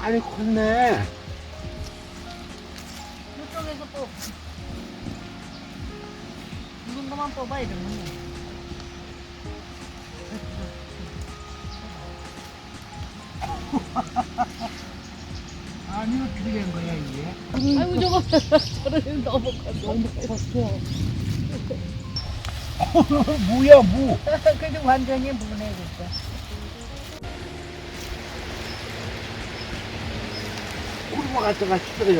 많이 컸네. 이쪽에서 또 이 정도만 뽑아야 되는 아니 어떻게 된 거야 이게? 아이고 저거 저를 너무 컸어 무야 무. 그래도 완전히 무내겠어 꿀마 갖다가 시들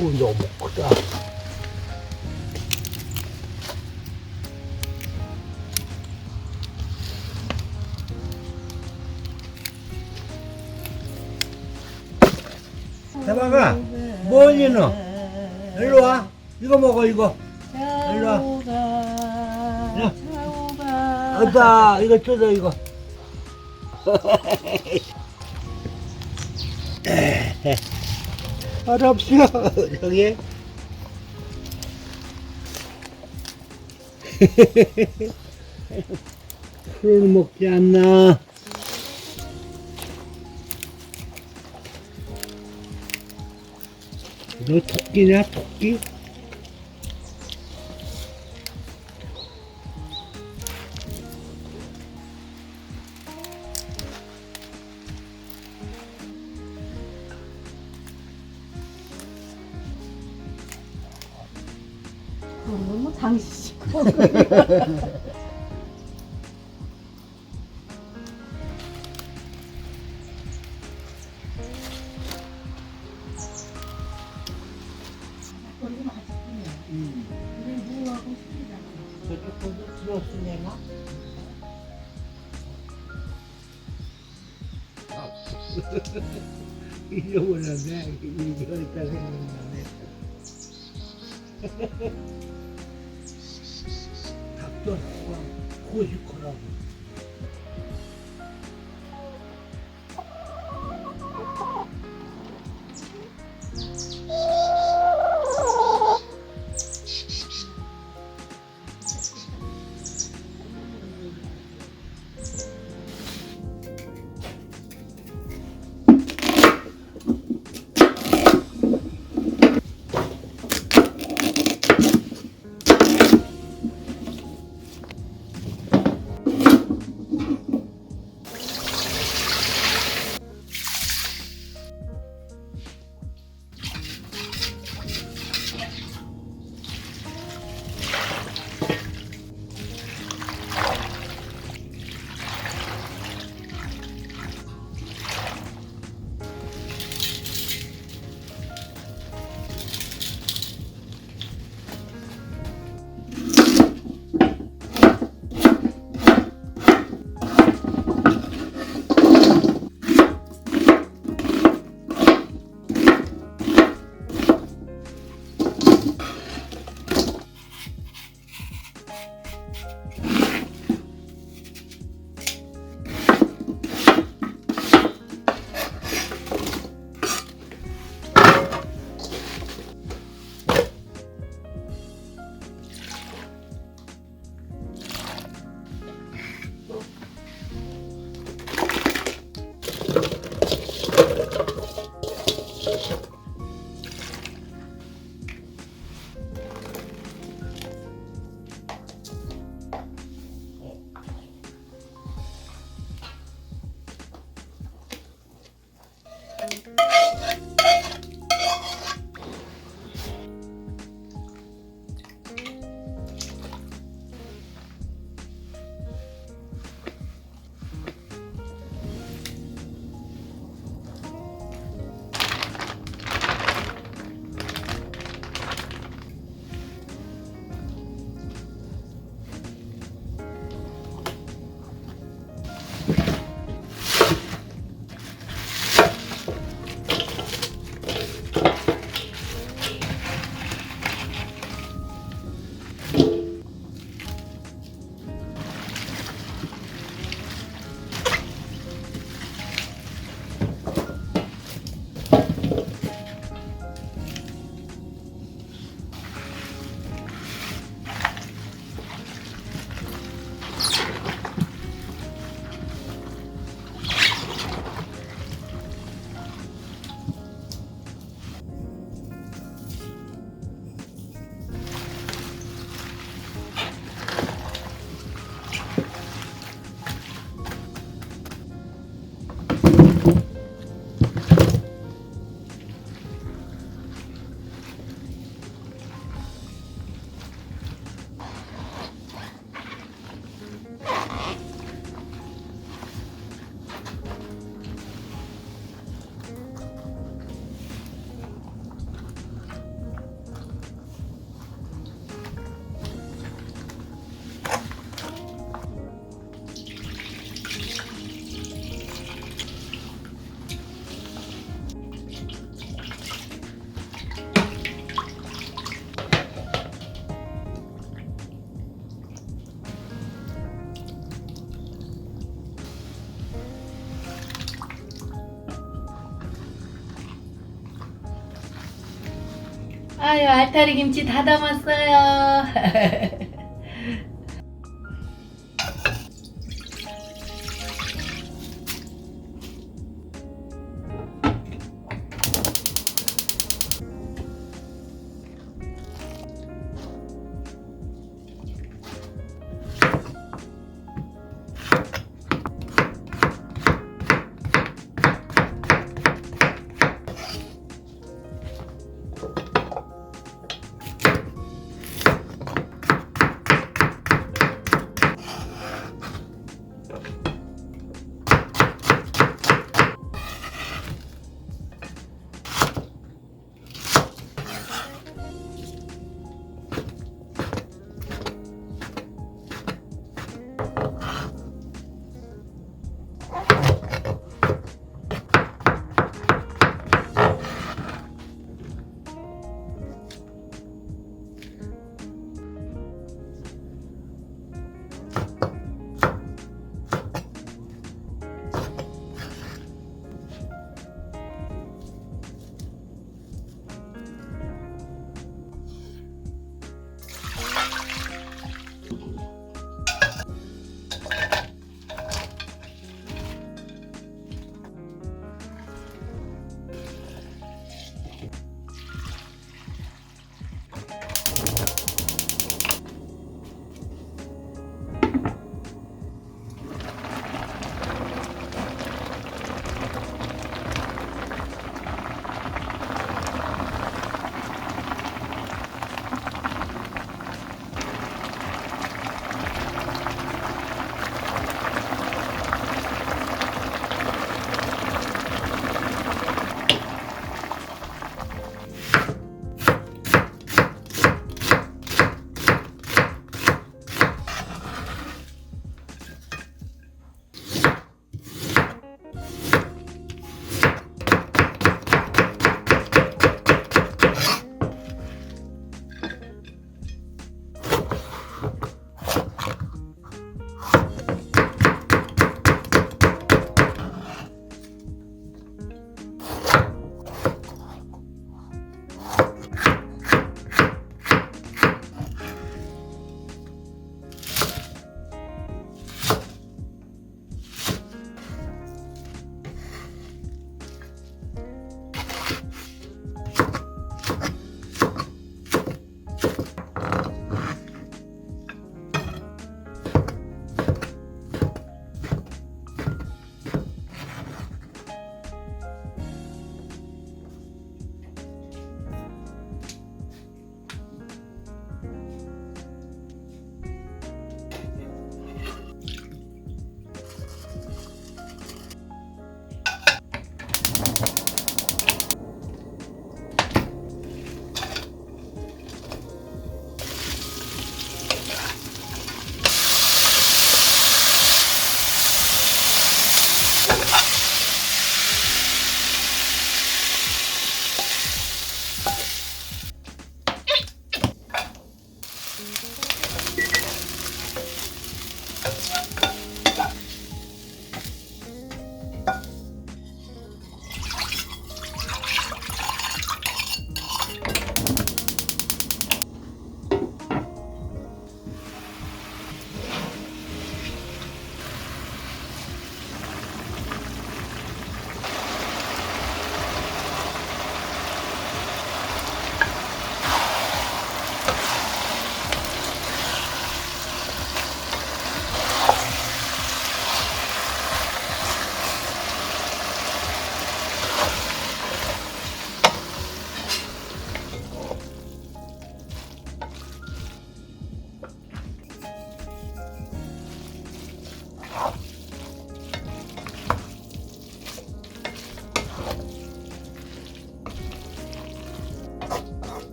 어. 아우 너무 크다. 대박아, 뭐니 너? 일로 와. 이거 먹어 이거. 일로 와. 야. 차오가 아다 이거 뜯어 이거. 어렵시오 저기. 술을 먹지 않나? 너 토끼냐 토끼? 잃어버렸네. 이거 있다 생각나네. 닭도 나와. 고시코라고. 아유 알타리 김치 다 담았어요.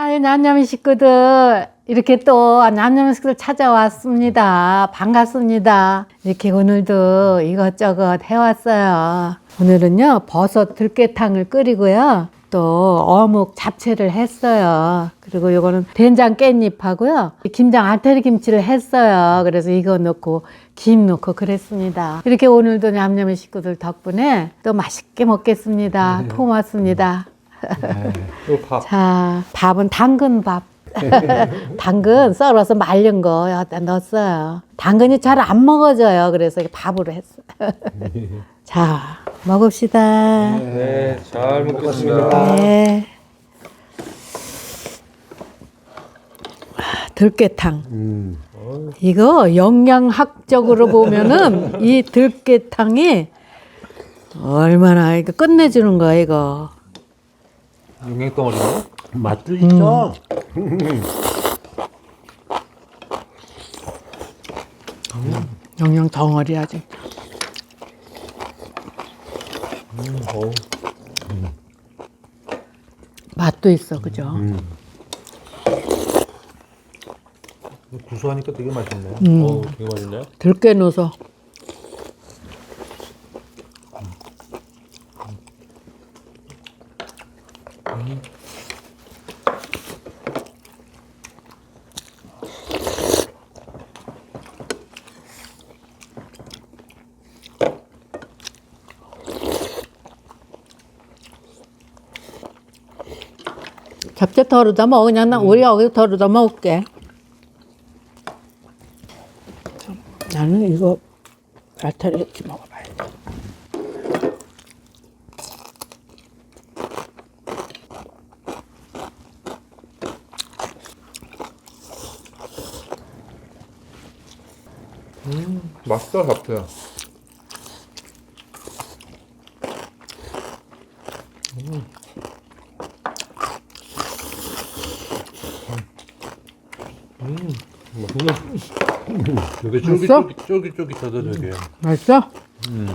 아유, 남녀미 식구들. 이렇게 또 남녀미 식구들 찾아왔습니다. 반갑습니다. 이렇게 오늘도 이것저것 해왔어요. 오늘은요, 버섯 들깨탕을 끓이고요. 또 어묵 잡채를 했어요. 그리고 요거는 된장 깻잎하고요. 김장 알타리 김치를 했어요. 그래서 이거 넣고 김 넣고 그랬습니다. 이렇게 오늘도 냠냠이 식구들 덕분에 또 맛있게 먹겠습니다. 고맙습니다. 또 밥. 자, 밥은 당근 밥. 당근 썰어서 말린 거 여기다 넣었어요. 당근이 잘 안 먹어져요. 그래서 밥으로 했어요. 자, 먹읍시다. 네, 잘 먹겠습니다. 네. 아, 들깨탕. 이거 영양학적으로 보면은 이 들깨탕이 얼마나 이거 끝내주는 거야 이거. 용액 덩어리네. 맛도 있어. 영양 덩어리야 진짜. 어우, 맛도 있어 그죠? 구수하니까 되게 맛있네. 음. 어우, 되게 맛있네. 들깨 넣어서. 잡채 덜어다 먹어 그냥 나 우리 여기 덜어다 먹을게. 나는 이거 알타리 이렇게 먹어봐야 돼. 맛있다, 잡채. 음, 맛있네. 되게 맛있어? 쫄깃쫄깃, 쫄깃쫄깃하다, 되게. 맛있어? 음,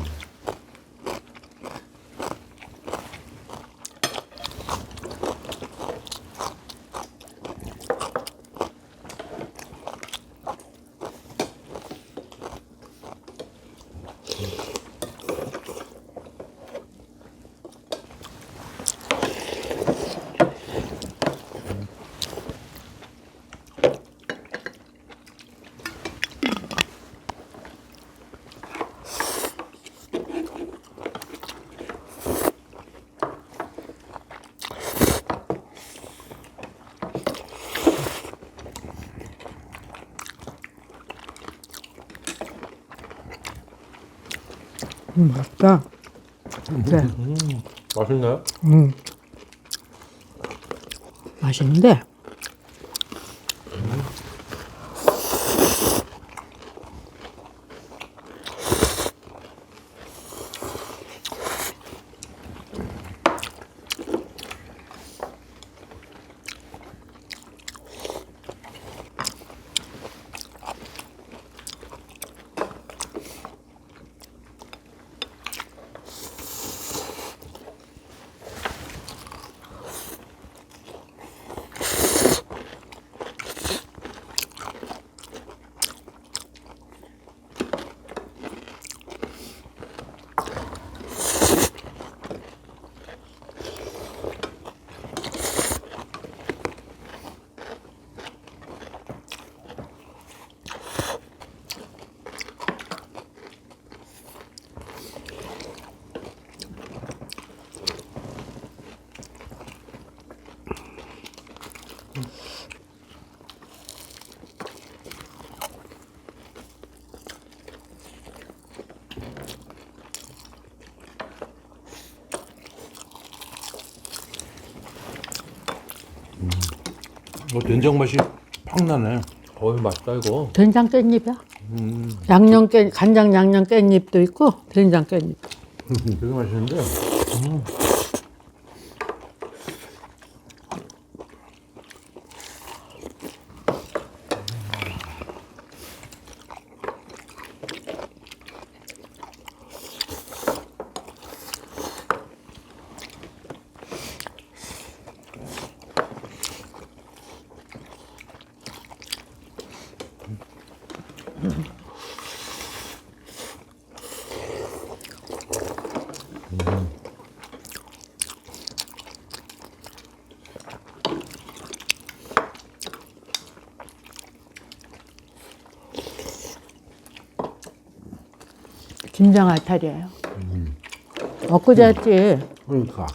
맛있다. 그래. 맛있나요? 음. 맛있는데? 뭐 된장 맛이 팍 나네. 어이, 맛있다, 이거. 된장 깻잎이야. 음, 양념 깻, 간장 양념 깻잎도 있고, 된장 깻잎. 되게 맛있는데. 김장 알타리예요. 엊그제 했지. 그러니까.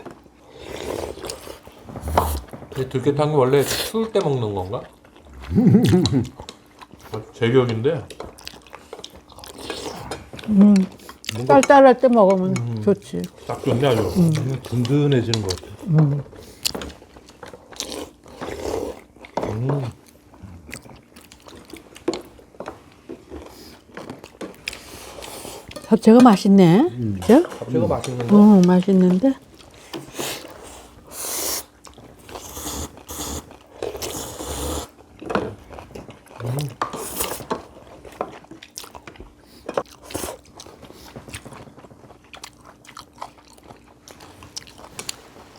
이 들깨탕이 원래 추울 때 먹는 건가? 어, 제격인데 쌀쌀할 때 먹으면 좋지. 딱 좋네 아주. 든든해지는 것 같아. 잡채가 맛있네. 그죠? 잡채가 맛있는데. 어, 맛있는데.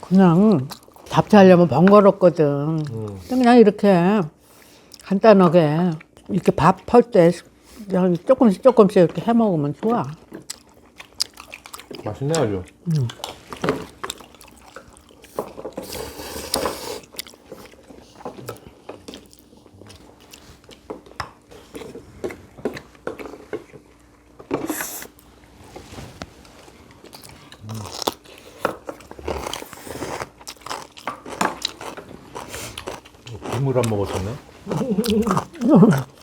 그냥 잡채하려면 번거롭거든. 근데 그냥 이렇게 간단하게 이렇게 밥펄때 조금씩 조금씩 이렇게 해 먹으면 좋아. 맛있네 아주. 국물 안 먹었었네.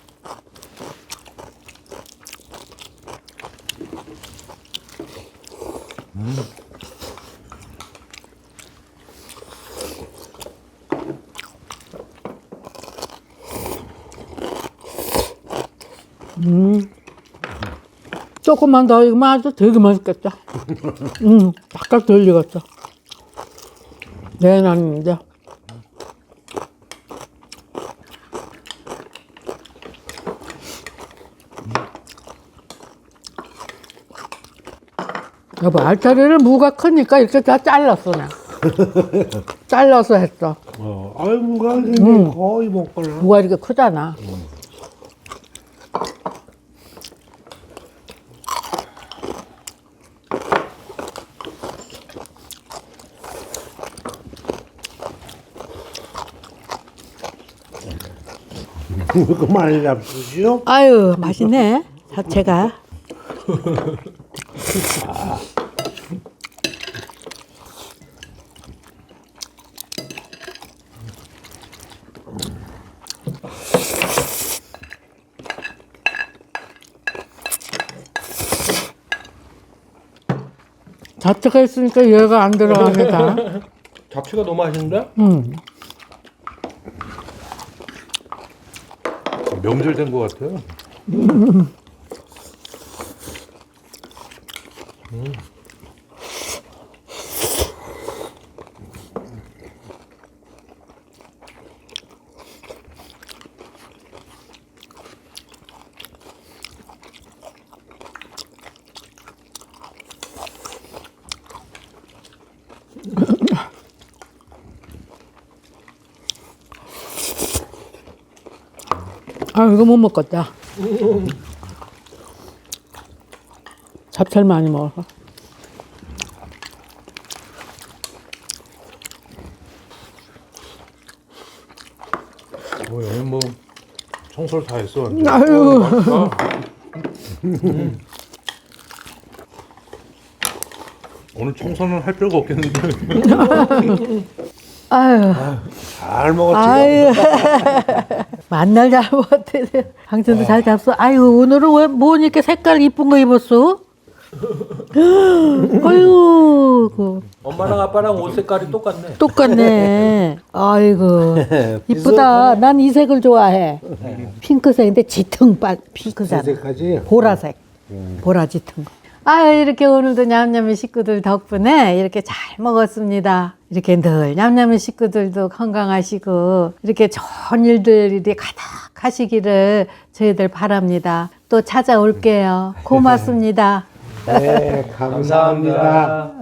조금만 더 익으면 아주 되게 맛있겠다. 음, 바깥 덜 익었어. 내놨는데. 여보, 알타리를 무가 크니까 이렇게 다 잘랐어, 나. 잘라서 했어. 어, 아유, 뭐가 이게 거의 못 걸라. 무가 이렇게 크잖아. 그 많이 잡수시오? 아유, 맛있네. 자체가. 자체가 있으니까 얘가 안 들어갑니다. 잡채가 너무 맛있는데? 음. 명절 된 것 같아요. 아, 이거 못 먹겠다. 잡채를 많이 먹어서. 뭐 여기 뭐 청소를 다 했어. 완전. 아유. 어, 맛있다. 음. 오늘 청소는 할 필요가 없겠는데. 아유, 잘 먹었지. 아유. 만날 잘 먹었대. 당신도 잘 잡수. 아유, 오늘은 왜, 뭐 이렇게 색깔 이쁜 거 입었어? 아유, 그, 엄마랑 아빠랑 옷 색깔이 똑같네. 똑같네. 아이고. 이쁘다. 난 이 색을 좋아해. 핑크색인데 짙은 빨, 핑크잖아. 이제까지 보라색. 보라 짙은 거. 아 이렇게 오늘도 냠냠이 식구들 덕분에 이렇게 잘 먹었습니다. 이렇게 늘 냠냠이 식구들도 건강하시고 이렇게 좋은 일들이 가득하시기를 저희들 바랍니다. 또 찾아올게요. 고맙습니다. 네, 감사합니다.